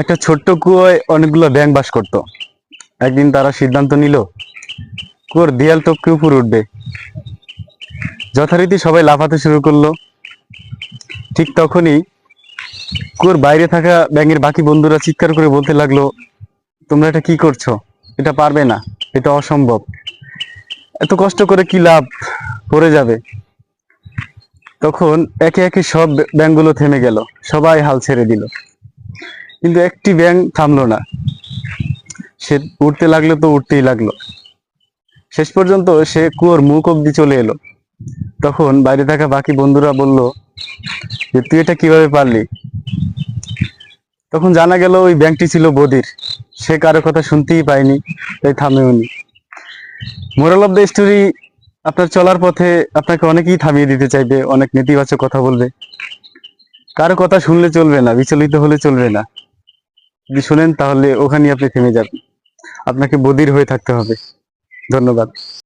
একটা ছোট্ট কুয়োয় অনেকগুলো ব্যাঙ বাস করত। একদিন তারা সিদ্ধান্ত নিল, কুয়োর দেয়াল টপকে উপর উঠবে। যথারীতি সবাই লাফাতে শুরু করল। ঠিক তখনই কুয়োর বাইরে থাকা ব্যাঙের বাকি বন্ধুরা চিৎকার করে বলতে লাগল, তোমরা এটা কি করছ? এটা পারবে না, এটা অসম্ভব। এত কষ্ট করে কি লাভ? পড়ে যাবে। তখন একে একে সব ব্যাঙগুলো থেমে গেল, সবাই হাল ছেড়ে দিল। কিন্তু একটি ব্যাঙ থামলো না। সে উঠতে লাগল তো উঠতেই লাগল। শেষ পর্যন্ত সে কুয়োর মুখ অব্দি চলে এলো। তখন বাইরে থাকা বাকি বন্ধুরা বলল, যে তুই এটা কীভাবে পারলি? তখন জানা গেল ওই ব্যাংকটি ছিল বদির। সে কারও কথা শুনতেই পায়নি, তাই থামেওনি। মোরাল অফ দ্য স্টোরি আপনার চলার পথে আপনাকে অনেকেই থামিয়ে দিতে চাইবে, অনেক নেতিবাচক কথা বলবে। কারও কথা শুনলে চলবে না, বিচলিত হলে চলবে না। যদি শুনেন তাহলে ওখানেই আপনি থেমে যাবেন। আপনাকে বধির হয়ে থাকতে হবে। ধন্যবাদ।